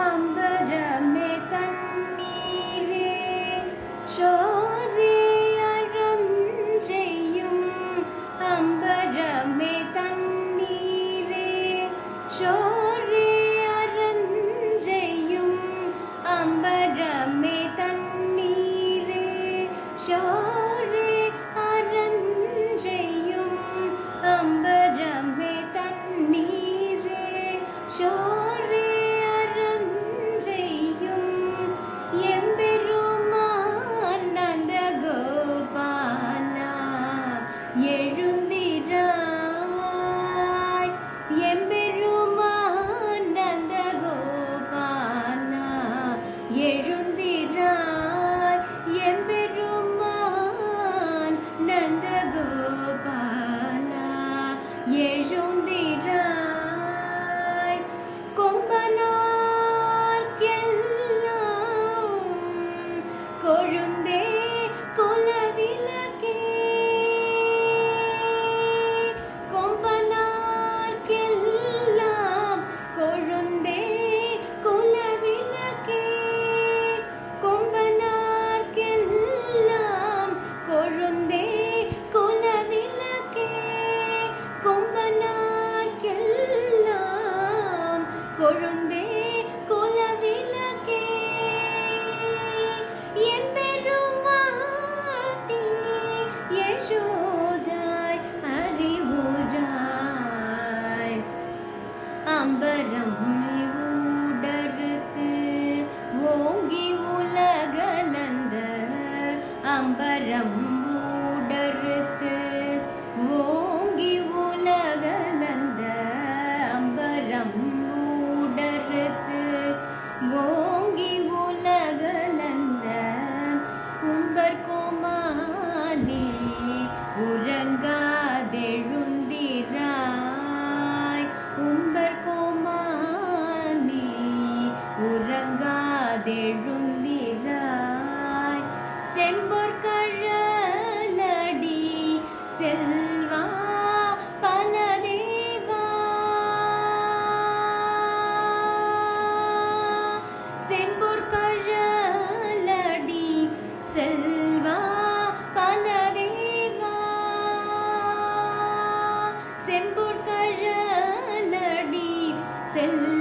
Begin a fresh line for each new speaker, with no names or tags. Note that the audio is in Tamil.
അമ്പരമേ കണ്ണീരേ ചോരയഴം ചെയ്യും. അമ്പരമേ കണ്ണീരേ ചോരയഴം ചെയ്യും. അമ്പരമേ കണ്ണീരേ ചോ கொழுந்தே குலவிலக்கே எம்பெருமாட்டி யசோதாய் அறிவுராய் அம்பரம் உடருக்கு ஓங்கி உலகலந்த அம்பரம் Se